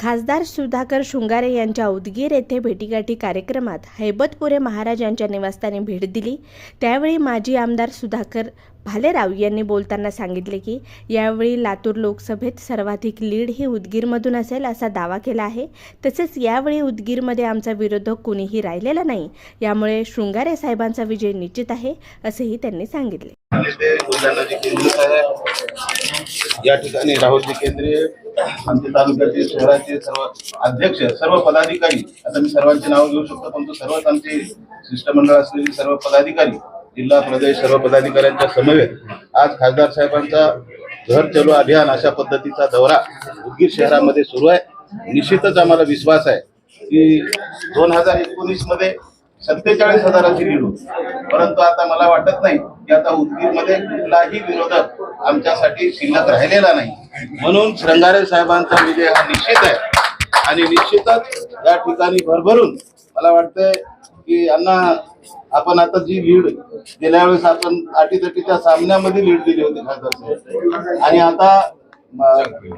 खासदार सुधाकर शृंगारे यांच्या उदगीर येथे भेटीगाठी कार्यक्रमात हैबतपुरे महाराज यांच्या निवासस्थानी भेट दिली. त्यावेळी माजी आमदार सुधाकर भालेराव यांनी बोलताना सांगितले की यावेळी लातूर लोकसभेत सर्वाधिक लीड ही उदगीरमधून असेल असा दावा केला आहे. तसेच यावेळी उदगीरमध्ये आमचा विरोधक कुणीही राहिलेला नाही. यामुळे शृंगारे साहेबांचा विजय निश्चित आहे असेही त्यांनी सांगितले. या ठिकाणी राहुलजी केंद्रीय आमचे तालुक्याचे शहराचे सर्व अध्यक्ष सर्व पदाधिकारी आता मी सर्वांचे नाव घेऊ शकतो परंतु सर्वच आमचे शिष्टमंडळ असलेले सर्व पदाधिकारी जिल्हा प्रदेश सर्व पदाधिकाऱ्यांच्या समवेत आज खासदार साहेबांचा घर चलो अभियान अशा पद्धतीचा दौरा उदगीर शहरामध्ये सुरू आहे. निश्चितच आम्हाला विश्वास आहे की दोन हजार एकोणीसमध्ये सत्तेचाळीस हजाराची लीड होती. परंतु आता मला वाटत नाही की आता उदगीरमध्ये कुठलाही विरोधक आमच्यासाठी शिल्लक राहिलेला नाही. म्हणून श्रंगारे साहेबांचा विजय हा निश्चित आहे. आणि निश्चितच या ठिकाणी भरभरून मला वाटतंय की यांना आपण आता जी लीड गेल्या वेळेस आपण अटीतटीच्या सामन्यामध्ये लीड दिली होती खासदार आणि आता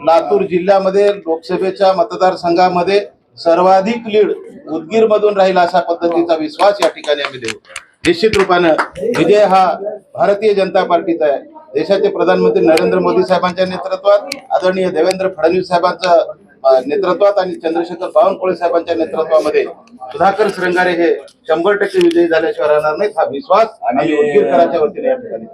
लातूर जिल्ह्यामध्ये लोकसभेच्या मतदारसंघामध्ये सर्वाधिक लीड उदगीर मधून राहील अशा पद्धतीचा विश्वास या ठिकाणी आम्ही देऊ. निश्चित रूपानं विजय हा भारतीय जनता पार्टीचा आहे. देशाचे प्रधानमंत्री नरेंद्र मोदी साहेबांच्या नेतृत्वात आदरणीय देवेंद्र फडणवीस साहेबांच्या नेतृत्वात आणि चंद्रशेखर बावनकुळे साहेबांच्या नेतृत्वामध्ये सुधाकर श्रंगारे हे शंभर टक्के विजयी झाल्याशिवाय राहणार नाहीत. हा विश्वास आणि उदगीरकरांच्या वतीने या ठिकाणी